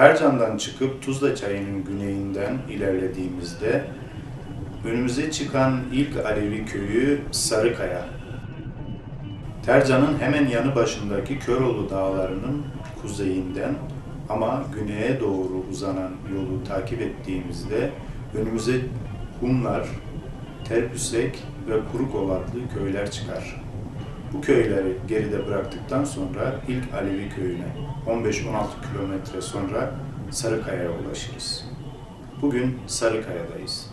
Tercan'dan çıkıp Tuzla Çayı'nın güneyinden ilerlediğimizde önümüze çıkan ilk Alevi köyü Sarıkaya. Tercan'ın hemen yanı başındaki Köroğlu Dağları'nın kuzeyinden ama güneye doğru uzanan yolu takip ettiğimizde önümüze Humlar, Terpüsek ve Kurukol adlı köyler çıkar. Bu köyleri geride bıraktıktan sonra ilk Alevi köyüne 15-16 kilometre sonra Sarıkaya'ya ulaşırız. Bugün Sarıkaya'dayız.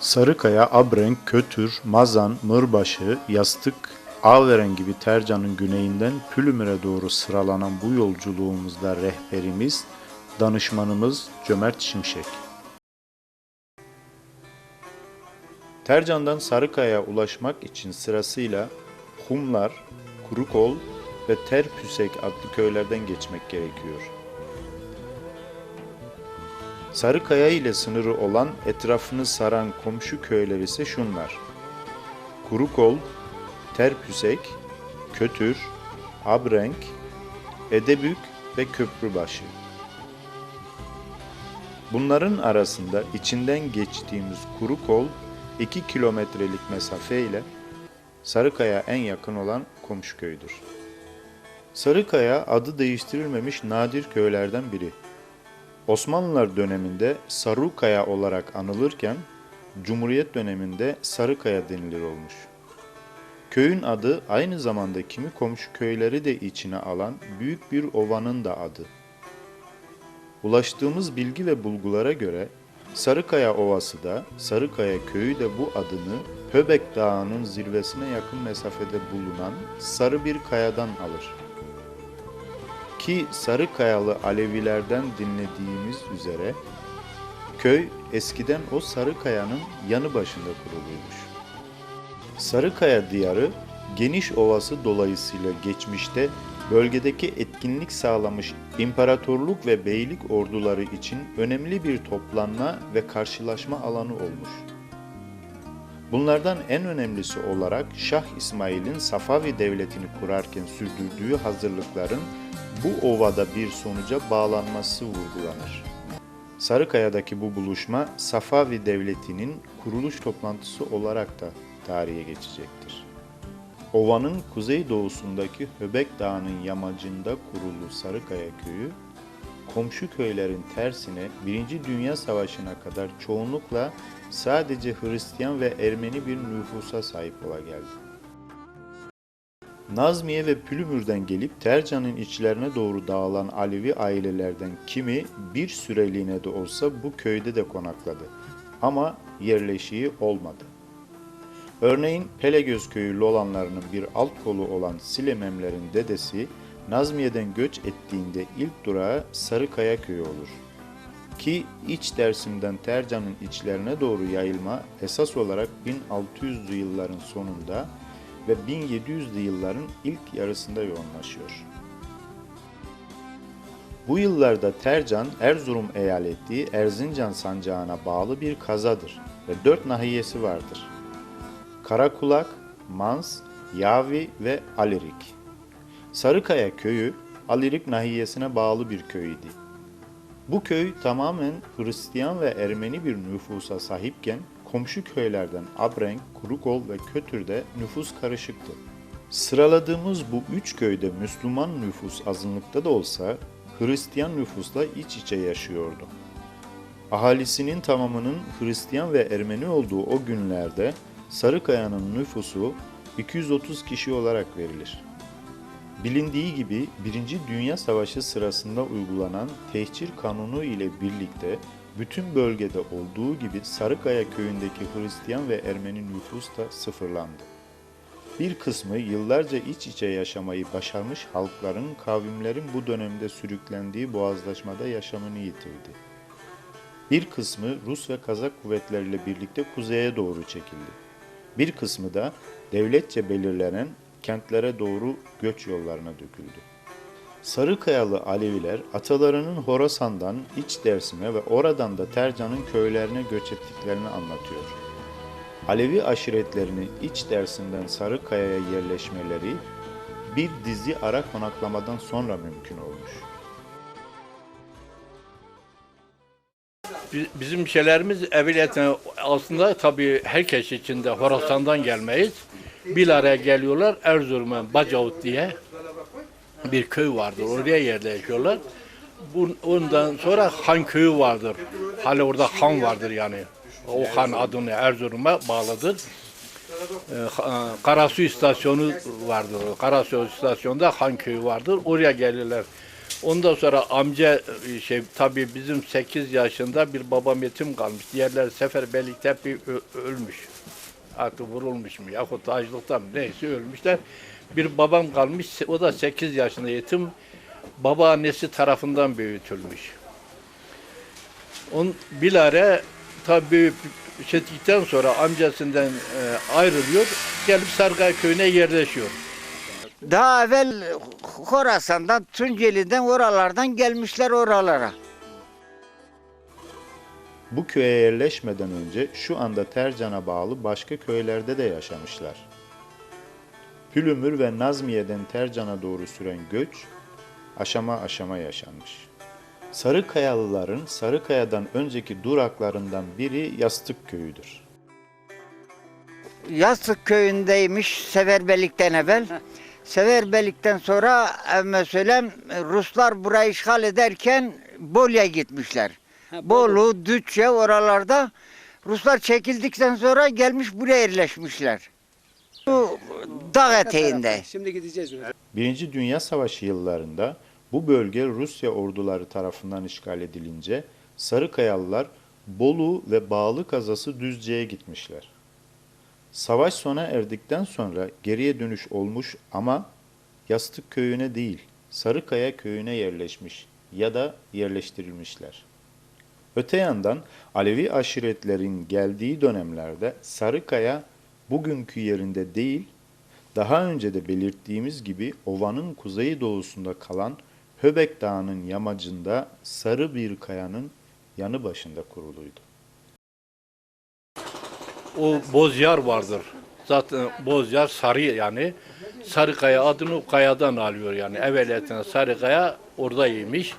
Sarıkaya, Abrenk, Kötür, Mazan, Mırbaşı, Yastık, Averen gibi Tercan'ın güneyinden Pülümür'e doğru sıralanan bu yolculuğumuzda rehberimiz, danışmanımız Cömert Şimşek. Tercan'dan Sarıkaya'ya ulaşmak için sırasıyla Humlar, Kurukol ve Terpüsek adlı köylerden geçmek gerekiyor. Sarıkaya ile sınırı olan etrafını saran komşu köyler ise şunlar. Kurukol, Terpüsek, Kötür, Abrenk, Edebük ve Köprübaşı. Bunların arasında içinden geçtiğimiz Kurukol 2 kilometrelik mesafeyle Sarıkaya en yakın olan komşu köydür. Sarıkaya adı değiştirilmemiş nadir köylerden biri. Osmanlılar döneminde Sarıkaya olarak anılırken Cumhuriyet döneminde Sarıkaya denilir olmuş. Köyün adı aynı zamanda kimi komşu köyleri de içine alan büyük bir ovanın da adı. Ulaştığımız bilgi ve bulgulara göre Sarıkaya Ovası da Sarıkaya Köyü de bu adını Höbek Dağı'nın zirvesine yakın mesafede bulunan sarı bir kayadan alır. Ki Sarıkayalı Alevilerden dinlediğimiz üzere köy eskiden o Sarıkaya'nın yanı başında kuruluymuş. Sarıkaya diyarı geniş ovası dolayısıyla geçmişte bölgedeki etkinlik sağlamış imparatorluk ve beylik orduları için önemli bir toplanma ve karşılaşma alanı olmuş. Bunlardan en önemlisi olarak Şah İsmail'in Safavi devletini kurarken sürdürdüğü hazırlıkların bu ovada bir sonuca bağlanması vurgulanır. Sarıkaya'daki bu buluşma Safavi devletinin kuruluş toplantısı olarak da tarihe geçecektir. Ovanın kuzeydoğusundaki Höbek Dağı'nın yamacında kurulu Sarıkaya köyü, komşu köylerin tersine Birinci Dünya Savaşı'na kadar çoğunlukla sadece Hristiyan ve Ermeni bir nüfusa sahip ola geldi. Nazmiye ve Pülümür'den gelip Tercan'ın içlerine doğru dağılan Alevi ailelerden kimi bir süreliğine de olsa bu köyde de konakladı. Ama yerleşiği olmadı. Örneğin Pelegöz köyü Lolanlarının bir alt kolu olan Silememlerin dedesi Nazmiye'den göç ettiğinde ilk durağı Sarıkaya köyü olur. Ki iç Dersim'den Tercan'ın içlerine doğru yayılma esas olarak 1600'lü yılların sonunda ve 1700'lü yılların ilk yarısında yoğunlaşıyor. Bu yıllarda Tercan, Erzurum eyaleti Erzincan sancağına bağlı bir kazadır ve dört nahiyesi vardır. Karakulak, Mans, Yavi ve Alirik. Sarıkaya köyü Alirik nahiyesine bağlı bir köydü. Bu köy tamamen Hristiyan ve Ermeni bir nüfusa sahipken komşu köylerden Abrenk, Kurukol ve Kötür'de nüfus karışıktı. Sıraladığımız bu üç köyde Müslüman nüfus azınlıkta da olsa Hristiyan nüfusla iç içe yaşıyordu. Ahalisinin tamamının Hristiyan ve Ermeni olduğu o günlerde Sarıkaya'nın nüfusu 230 kişi olarak verilir. Bilindiği gibi 1. Dünya Savaşı sırasında uygulanan tehcir kanunu ile birlikte bütün bölgede olduğu gibi Sarıkaya köyündeki Hristiyan ve Ermeni nüfus da sıfırlandı. Bir kısmı yıllarca iç içe yaşamayı başarmış halkların, kavimlerin bu dönemde sürüklendiği boğazlaşmada yaşamını yitirdi. Bir kısmı Rus ve Kazak kuvvetleriyle birlikte kuzeye doğru çekildi. Bir kısmı da devletçe belirlenen kentlere doğru göç yollarına döküldü. Sarıkayalı Aleviler atalarının Horasan'dan İç Dersim'e ve oradan da Tercan'ın köylerine göç ettiklerini anlatıyor. Alevi aşiretlerinin İç Dersim'den Sarıkaya'ya yerleşmeleri bir dizi ara konaklamadan sonra mümkün olmuş. Bizim şeylerimiz evveliyatına aslında tabii herkes içinde Horasan'dan gelmeyiz. Bir araya geliyorlar Erzurum'a Bacavut diye bir köy vardır. Oraya yerleşiyorlar. Ondan sonra Han köyü vardır. Hala orada Han vardır yani. O Han adını Erzurum'a bağlıdır. Ee, Karasu istasyonu vardır. Karasu istasyonunda Han köyü vardır. Oraya gelirler. Ondan sonra amca e, şey tabii bizim 8 yaşında bir babam yetim kalmış. Diğerler seferberlikte hep bir ölmüş. Artık vurulmuş mu yahut açlıktan neyse ölmüşler. Bir babam kalmış o da 8 yaşında yetim. Babaannesi tarafından büyütülmüş. On bilare tabii çektikten sonra amcasından e, ayrılıyor. Gelip Sargay köyüne yerleşiyor. Daha evvel Horasan'dan, Tunceli'den oralardan gelmişler oralara. Bu köye yerleşmeden önce şu anda Tercan'a bağlı başka köylerde de yaşamışlar. Pülümür ve Nazmiye'den Tercan'a doğru süren göç aşama aşama yaşanmış. Sarıkayalıların Sarıkaya'dan önceki duraklarından biri Yastık Köyü'dür. Yastık köyündeymiş Seferberlik'ten evvel. Seferberlik'ten sonra evime söylem Ruslar burayı işgal ederken Bolu'ya gitmişler. Bolu, Dütçe oralarda Ruslar çekildikten sonra gelmiş buraya yerleşmişler. Bu dağ eteğinde. Şimdi gideceğiz. Birinci Dünya Savaşı yıllarında bu bölge Rusya orduları tarafından işgal edilince Sarıkayalılar Bolu ve Bağlı kazası Düzce'ye gitmişler. Savaş sona erdikten sonra geriye dönüş olmuş ama Yastık köyüne değil Sarıkaya köyüne yerleşmiş ya da yerleştirilmişler. Öte yandan Alevi aşiretlerin geldiği dönemlerde Sarıkaya bugünkü yerinde değil daha önce de belirttiğimiz gibi ovanın kuzeydoğusunda kalan Höbek Dağı'nın yamacında sarı bir kayanın yanı başında kuruluydu. O Bozyar vardır. Zaten Bozyar sarı yani. Sarıkaya adını o kayadan alıyor yani. Evveliyatına Sarıkaya oradaymış.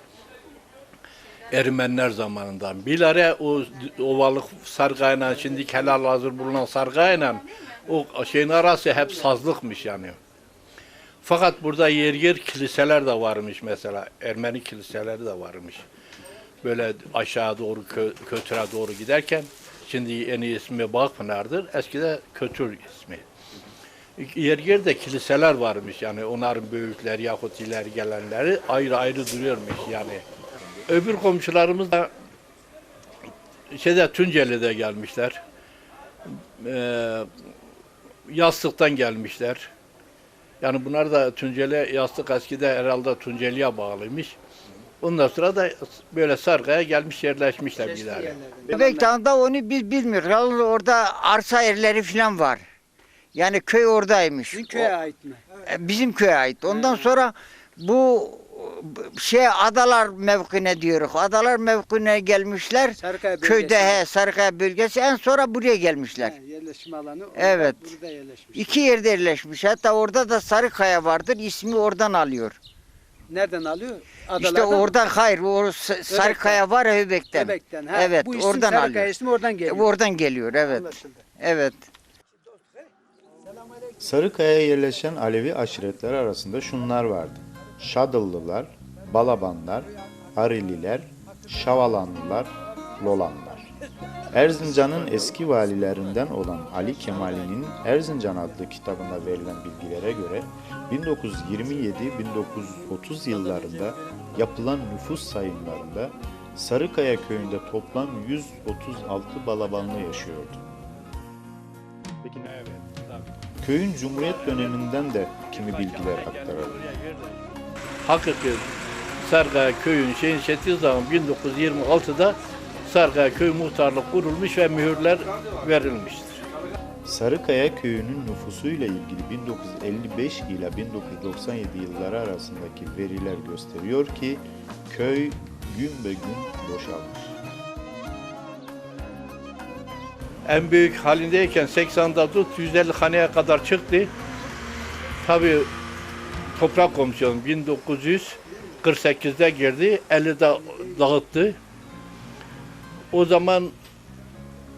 Ermeniler zamanından. Bilare o ovalık sargayla şimdi helal hazır bulunan sargayla o şeyin arası hep sazlıkmış yani. Fakat burada yer yer kiliseler de varmış mesela. Ermeni kiliseleri de varmış. Böyle aşağı doğru kö, Kötür'e doğru giderken şimdi yeni ismi Bağpınar'dır. Eskide Kötür ismi. Yer yerde kiliseler varmış yani onların büyükleri yahut ileri gelenleri ayrı ayrı duruyormuş yani. Öbür komşularımız da şeyde Tunceli'de gelmişler. Ee, Yastık'tan gelmişler. Yani bunlar da Tunceli, Yastık eskide herhalde Tunceli'ye bağlıymış. Ondan sonra da böyle Sarga'ya gelmiş yerleşmişler bir daha. Bebek Dağı'nda onu biz bilmiyoruz. Yalnız orada arsa yerleri falan var. Yani köy oradaymış. Sizin köye ait mi? E, Bizim köye ait. Ondan sonra bu şey adalar mevkine diyoruz. Adalar mevkine gelmişler. Sarıkaya Köyde he Sarıkaya bölgesi en sonra buraya gelmişler. He, yerleşim alanı. orada, Evet. Burada yerleşmiş. İki yerde yerleşmiş. Hatta orada da Sarıkaya vardır. İsmi oradan alıyor. Nereden alıyor? İşte Adalardan mı? oradan hayır. O Sarıkaya var ya Höbek'ten. Bebekten. Ha, Evet, bu isim oradan Sarıkaya alıyor. ismi oradan E, geliyor. Oradan geliyor evet. Anlaşıldı. Evet. Sarıkaya'ya yerleşen Alevi aşiretler arasında şunlar vardı. Şadıllılar, Balabanlar, Arililer, Şavalanlılar, Lolanlar. Erzincan'ın eski valilerinden olan Ali Kemali'nin Erzincan adlı kitabında verilen bilgilere göre 1927-1930 yıllarında yapılan nüfus sayımlarında Sarıkaya köyünde toplam 136 Balabanlı yaşıyordu. Evet, tabii. Köyün Cumhuriyet döneminden de kimi bilgiler aktaralım. Hakiki Sargaya köyün şeyin çektiği zaman 1926'da Sargaya köy muhtarlık kurulmuş ve mühürler verilmiştir. Sarıkaya köyünün nüfusuyla ilgili 1955 ile 1997 yılları arasındaki veriler gösteriyor ki köy gün be gün boşalmış. En büyük halindeyken 80'da tut 150 haneye kadar çıktı. Tabii toprak komisyonu 1948'de girdi. 50'de dağıttı. O zaman 100, ot-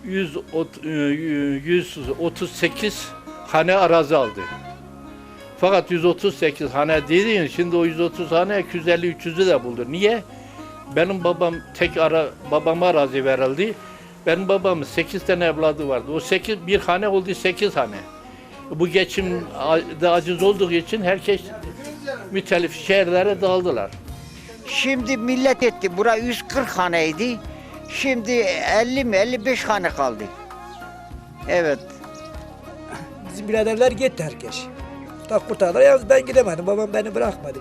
138 hane arazi aldı. Fakat 138 hane dediğin şimdi o 130 hane 250-300'ü de buldu. Niye? Benim babam tek ara babama arazi verildi. Benim babamın 8 tane evladı vardı. O 8 bir hane oldu 8 hane. Bu geçim da aciz olduğu için herkes mütelif şehirlere dağıldılar. Şimdi millet etti. Bura 140 haneydi. Şimdi 50 mi 55 hane kaldı. Evet. Bizim biraderler gitti herkes. Tak kurtardılar. Yalnız ben gidemedim. Babam beni bırakmadı.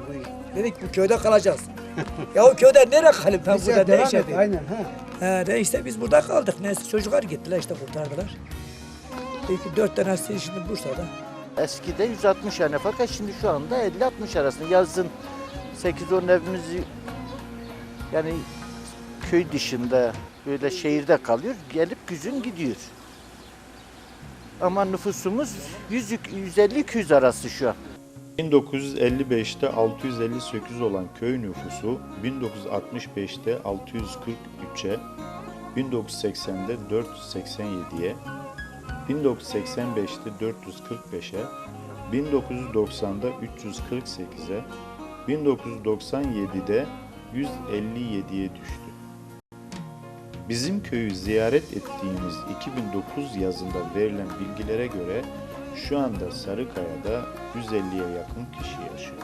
Dedik bu köyde kalacağız. ya o köyde nereye kalayım? Ben Bize burada değişedim. Aynen. Ha. He, de işte biz burada kaldık. Neyse çocuklar gittiler işte kurtardılar. İki dört tanesi şimdi Bursa'da. Eskide 160 hane fakat şimdi şu anda 50-60 arasında yazın 8-10 evimiz yani köy dışında böyle şehirde kalıyor. Gelip güzün gidiyor. Ama nüfusumuz 100 150-200 arası şu an. 1955'te 658 olan köy nüfusu 1965'te 643'e, 1980'de 487'ye, 1985'te 445'e, 1990'da 348'e, 1997'de 157'ye düştü. Bizim köyü ziyaret ettiğimiz 2009 yazında verilen bilgilere göre şu anda Sarıkaya'da 150'ye yakın kişi yaşıyor.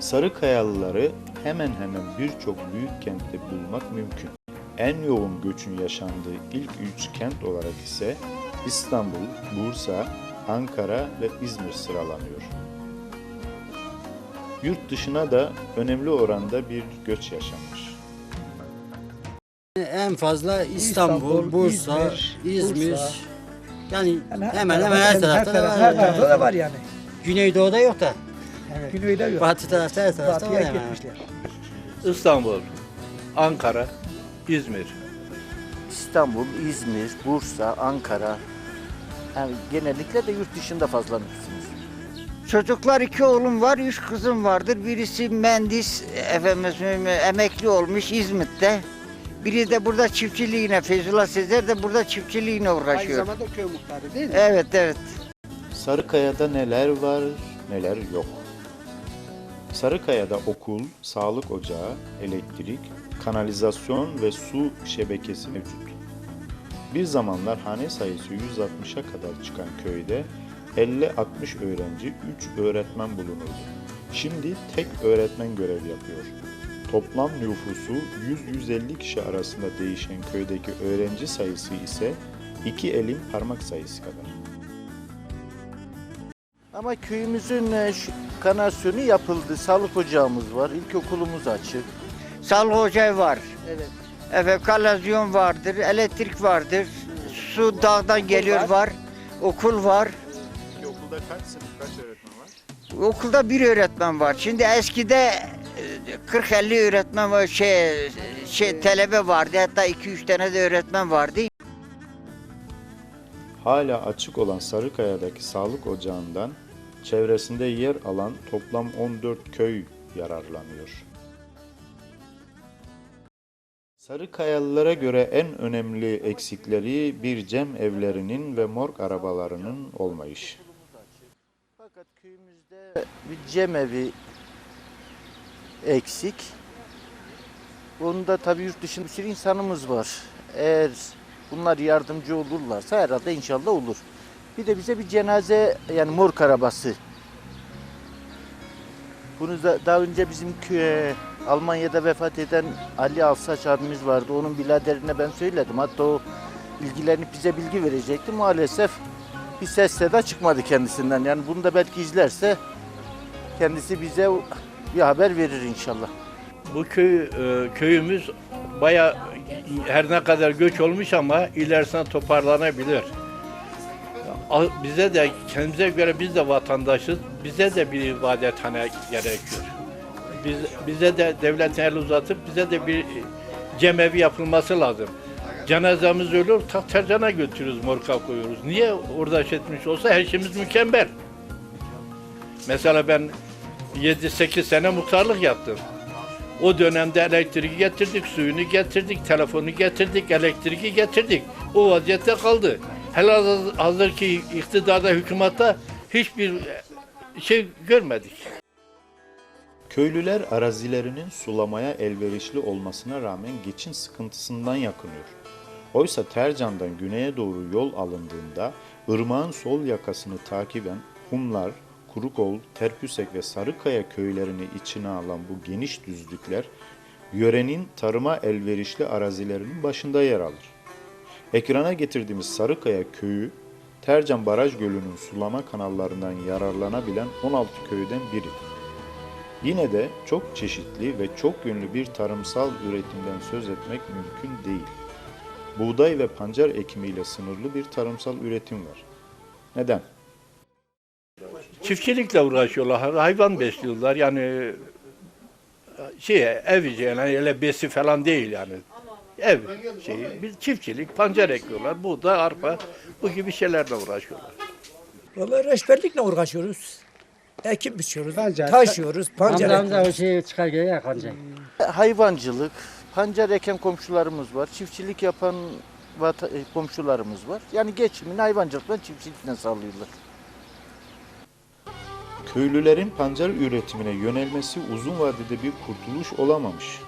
Sarıkayalıları hemen hemen birçok büyük kentte bulmak mümkün. En yoğun göçün yaşandığı ilk üç kent olarak ise İstanbul, Bursa, Ankara ve İzmir sıralanıyor. Yurt dışına da önemli oranda bir göç yaşanmış. En fazla İstanbul, İstanbul, Bursa, İzmir, İzmir. Bursa. Yani hemen tarafta- hemen her her tarafta da tarafta- var. Her tarafta da var yani. Güneydoğu'da yok da. Güneyde yok. Batı tarafta her tarafta var Batıya hemen. gitmişler. İstanbul, Ankara, İzmir. İstanbul, İzmir, Bursa, Ankara. Yani genellikle de yurt dışında fazla nüfusumuz. Çocuklar iki oğlum var, üç kızım vardır. Birisi mühendis, efendim emekli olmuş İzmit'te. Biri de burada çiftçiliğine, Feyzullah Sezer de burada çiftçiliğine Aynı uğraşıyor. zamanda köy muhtarı değil mi? Evet, evet. Sarıkaya'da neler var, neler yok. Sarıkaya'da okul, sağlık ocağı, elektrik, kanalizasyon ve su şebekesi mevcut. Bir zamanlar hane sayısı 160'a kadar çıkan köyde 50-60 öğrenci, 3 öğretmen bulunurdu. Şimdi tek öğretmen görev yapıyor. Toplam nüfusu 100-150 kişi arasında değişen köydeki öğrenci sayısı ise iki elin parmak sayısı kadar. Ama köyümüzün e, şu kanalizasyonu yapıldı. Sağlık ocağımız var. İlkokulumuz açık. Sağlık ocağı var. Evet. Efendim kanalizasyon vardır, elektrik vardır. Su dağdan geliyor var. Okul var. Okulda kaç sınıf, kaç öğretmen var? Okulda bir öğretmen var. Şimdi eskide e, 40-50 öğretmen var, şey, şey talebe vardı. Hatta 2-3 tane de öğretmen vardı. Hala açık olan Sarıkaya'daki sağlık ocağından çevresinde yer alan toplam 14 köy yararlanıyor. Sarıkayalılara göre en önemli eksikleri bir cem evlerinin ve morg arabalarının olmayışı. Bir cemevi eksik. Onun da tabii yurt dışında bir sürü insanımız var. Eğer bunlar yardımcı olurlarsa herhalde inşallah olur. Bir de bize bir cenaze yani morg arabası. Bunu da daha önce bizim köye Almanya'da vefat eden Ali Alsaç abimiz vardı. Onun biraderine ben söyledim. Hatta o ilgilenip bize bilgi verecekti. Maalesef bir ses seda çıkmadı kendisinden. Yani bunu da belki izlerse kendisi bize bir haber verir inşallah. Bu köy e, köyümüz baya her ne kadar göç olmuş ama ilerisine toparlanabilir. Bize de kendimize göre biz de vatandaşız. Bize de bir ibadethane gerekiyor. Biz, bize de devletin el uzatıp bize de bir cemevi yapılması lazım. Cenazemiz ölür, tak tercana götürürüz, morka koyuyoruz. Niye orada şey etmiş olsa her şeyimiz mükemmel. Mesela ben 7-8 sene muhtarlık yaptım. O dönemde elektriği getirdik, suyunu getirdik, telefonu getirdik, elektriği getirdik. O vaziyette kaldı. Hele hazır- ki iktidarda, hükümette hiçbir şey görmedik. Köylüler arazilerinin sulamaya elverişli olmasına rağmen geçim sıkıntısından yakınıyor. Oysa Tercan'dan güneye doğru yol alındığında ırmağın sol yakasını takiben Humlar, Kurukol, Terpüsek ve Sarıkaya köylerini içine alan bu geniş düzlükler yörenin tarıma elverişli arazilerinin başında yer alır. Ekrana getirdiğimiz Sarıkaya köyü Tercan Baraj Gölü'nün sulama kanallarından yararlanabilen 16 köyden biri. Yine de çok çeşitli ve çok yönlü bir tarımsal üretimden söz etmek mümkün değil. Buğday ve pancar ekimiyle sınırlı bir tarımsal üretim var. Neden? Çiftçilikle uğraşıyorlar, hayvan besliyorlar yani şey ev yani öyle besi falan değil yani. Ev şeyi, bir çiftçilik, pancar ekiyorlar, buğday, arpa bu gibi şeylerle uğraşıyorlar. Vallahi reçberlikle uğraşıyoruz. Ekim biçiyoruz, Pancar. taşıyoruz, pancar Amca ekiyoruz. amca o şey çıkar geliyor ya kanca. Hayvancılık, pancar eken komşularımız var. Çiftçilik yapan vata- komşularımız var. Yani geçimini hayvancılıkla çiftçilikle sağlıyorlar. Köylülerin pancar üretimine yönelmesi uzun vadede bir kurtuluş olamamış.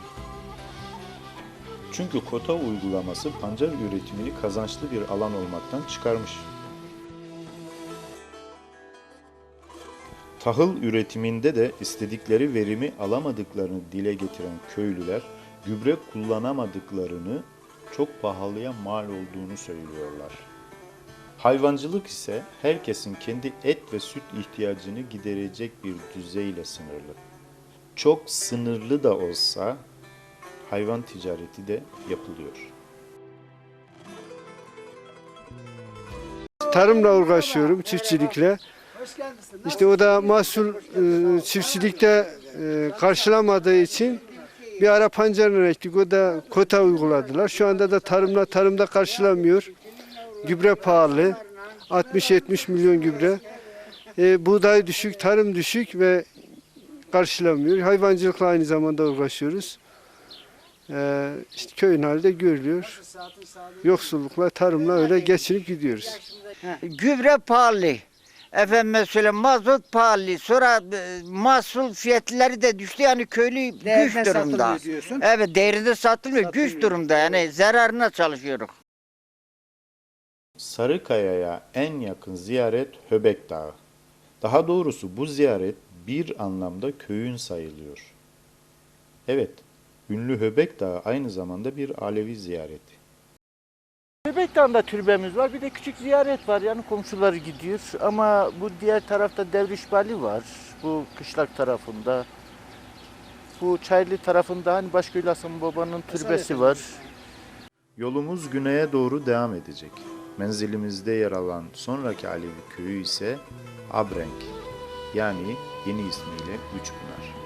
Çünkü kota uygulaması pancar üretimini kazançlı bir alan olmaktan çıkarmış. Tahıl üretiminde de istedikleri verimi alamadıklarını dile getiren köylüler, gübre kullanamadıklarını, çok pahalıya mal olduğunu söylüyorlar. Hayvancılık ise herkesin kendi et ve süt ihtiyacını giderecek bir düzeyle sınırlı. Çok sınırlı da olsa hayvan ticareti de yapılıyor. Tarımla uğraşıyorum, çiftçilikle. İşte o da mahsul e, çiftçilikte e, karşılamadığı için bir ara pancarını ektik. O da kota uyguladılar. Şu anda da tarımla tarımda karşılamıyor. Gübre pahalı. 60-70 milyon gübre. E, buğday düşük, tarım düşük ve karşılamıyor. Hayvancılıkla aynı zamanda uğraşıyoruz. E, işte köyün halde görülüyor. Yoksullukla, tarımla öyle geçinip gidiyoruz. Gübre pahalı. Efendim söyle mazot pahalı. Sonra e, mahsul fiyatları da düştü. Yani köylü Değerine güç durumda. diyorsun. Evet değerinde satılmıyor. Güç durumda. Yani zararına çalışıyoruz. Sarıkaya'ya en yakın ziyaret Höbek Dağı. Daha doğrusu bu ziyaret bir anlamda köyün sayılıyor. Evet, ünlü Höbek Dağı aynı zamanda bir Alevi ziyareti. Bebektan'da türbemiz var. Bir de küçük ziyaret var. Yani komşuları gidiyor. Ama bu diğer tarafta Devriş Bali var. Bu kışlak tarafında. Bu Çaylı tarafında hani Başköylü Hasan Baba'nın türbesi var. Yolumuz güneye doğru devam edecek. Menzilimizde yer alan sonraki Alevi köyü ise Abrenk, yani yeni ismiyle Üçpınar.